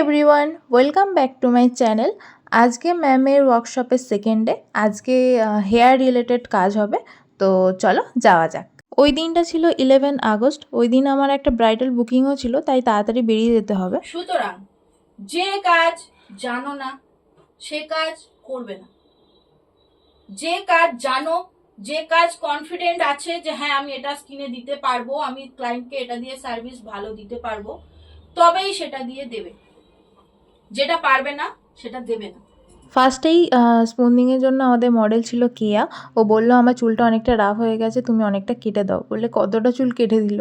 Everyone welcome back to my channel আজকে ম্যামের ওয়ার্কশপের সেকেন্ডে আজকে হেয়ার রিলেটেড কাজ হবে। তো চলো যাওয়া যাক। ওই দিনটা ছিল ইলেভেন আগস্ট। ওই দিন আমার একটা ব্রাইডাল বুকিংও ছিল, তাই তাড়াতাড়ি বেরিয়ে যেতে হবে। সুতরাং, যে কাজ জানো না, সে কাজ করবে না। যে কাজ জানো, যে কাজ কনফিডেন্ট আছে যে হ্যাঁ আমি এটা স্কিনে দিতে পারব, আমি ক্লায়েন্টকে এটা দিয়ে সার্ভিস ভালো দিতে পারব, তবেই সেটা দিয়ে দেবে। যেটা পারবে না, সেটা দেবে না। ফার্স্টেই স্পুনিংয়ের জন্য আমাদের মডেল ছিল কেয়া। ও বলল, আমার চুলটা অনেকটা রাফ হয়ে গেছে, তুমি অনেকটা কেটে দাও। বললে কতটা চুল কেটে দিল?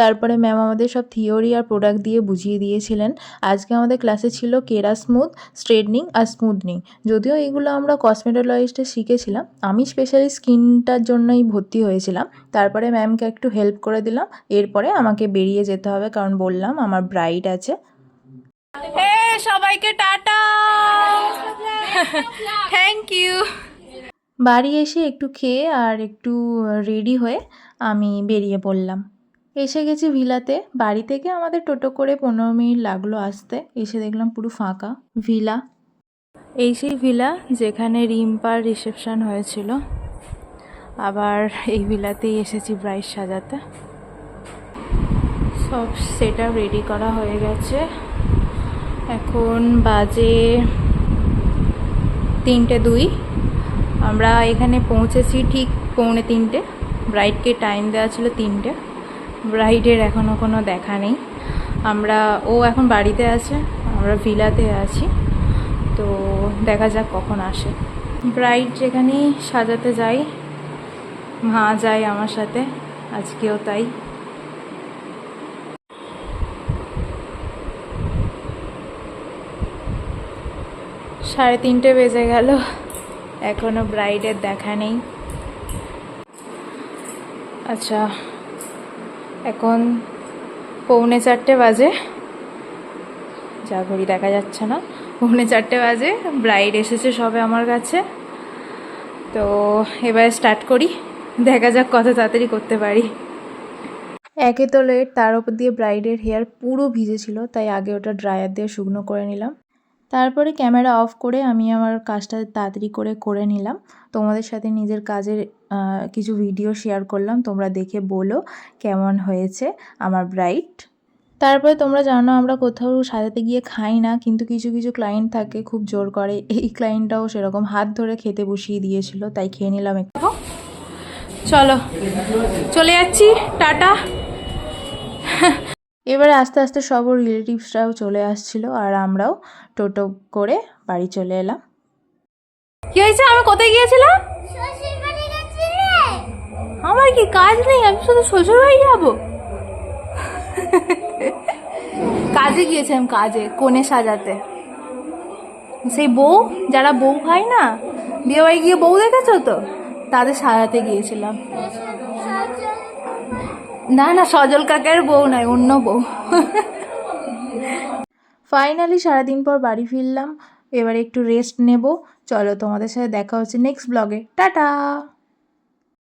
তারপরে ম্যাম আমাদের সব থিওরি আর প্রোডাক্ট দিয়ে বুঝিয়ে দিয়েছিলেন। আজকে আমাদের ক্লাসে ছিল কেরা স্মুথ স্ট্রেটনিং আর স্মুথনিং যদিও এগুলো আমরা কসমেটোলজিস্টে শিখেছিলাম, আমি স্পেশালি স্কিনটার জন্যই ভর্তি হয়েছিলাম। তারপরে ম্যামকে একটু হেল্প করে দিলাম, এরপরে আমাকে বেরিয়ে যেতে হবে, কারণ বললাম আমার ব্রাইড আছে। সবাইকে টাটা। থ্যাংক ইউ বাড়ি এসে একটু খেয়ে আর একটু রেডি হয়ে আমি বেরিয়ে পড়লাম। এসে গেছি ভিলাতে। বাড়ি থেকে আমাদের টোটো করে পনেরো মিনিট লাগল আসতে। এসে দেখলাম পুরো ফাঁকা। ভিলা। এই সেই ভিলা যেখানে রিম্পার রিসেপশন হয়েছিল। আবার এই ভিলাতেই এসেছি ব্রাইড সাজাতে। সব সেটা রেডি করা হয়ে গেছে। এখন বাজে তিনটে দুই। আমরা এখানে পৌঁছেছি ঠিক পৌনে তিনটে। ব্রাইডকে টাইম দেওয়া ছিল তিনটে। ব্রাইডের এখনও কোনো দেখা নেই। আমরা, ও এখন বাড়িতে আছে, আমরা ভিলাতে আছি। তো দেখা যাক কখন আসে। ব্রাইড যেখানেই সাজাতে যাই মা যায় আমার সাথে, আজকেও তাই। সাড়ে তিনটে বেজে গেল। এখনও ব্রাইডের দেখা নেই। আচ্ছা এখন পৌনে চারটে বাজে। যা ঘড়ি দেখা যাচ্ছে না। পৌনে চারটে বাজে ব্রাইড এসেছে সবে আমার কাছে। তো এবার স্টার্ট করি। দেখা যাক কত তাড়াতাড়ি করতে পারি। একে তো লেট তার উপর দিয়ে ব্রাইডের হেয়ার পুরো ভিজেছিল তাই আগে ওটা ড্রায়ার দিয়ে শুকনো করে নিলাম। তারপরে ক্যামেরা অফ করে আমি আমার কাজটা তাড়াতাড়ি করে করে নিলাম। তোমাদের সাথে নিজের কাজের কিছু ভিডিও শেয়ার করলাম। তোমরা দেখে বলো কেমন হয়েছে আমার ব্রাইট তারপরে তোমরা জানো আমরা কোথাও সাজাতে গিয়ে খাই না, কিন্তু কিছু কিছু ক্লায়েন্ট থাকে, খুব জোর করে। এই ক্লায়েন্টটাও সেরকম হাত ধরে খেতে বসিয়ে দিয়েছিল, তাই খেয়ে নিলাম একটু। চলো, চলে যাচ্ছি। টাটা। এবারে আস্তে আস্তে সব রিলেটিভসরাও চলে আসছিল আর আমরাও টোটো করে বাড়ি চলে এলাম। কি হয়েছে? আমি কোথায় গিয়েছিলাম? আমার কি কাজ নেই? আমি শুধু শ্বশুর বাড়ি যাব। কাজে গিয়েছিলাম কাজে কোণে সাজাতে। সেই বউ যারা বউ হয় না বিয়ে বাড়ি গিয়ে বউ দেখেছ তো? তাদের সাজাতে গিয়েছিলাম। না না, সজল কাকের বউ নয়, অন্য বউ। ফাইনালি সারাদিন পর বাড়ি ফিরলাম। এবার একটু রেস্ট নেব। চলো তোমাদের সাথে দেখা হচ্ছে নেক্সট ব্লগে টাটা!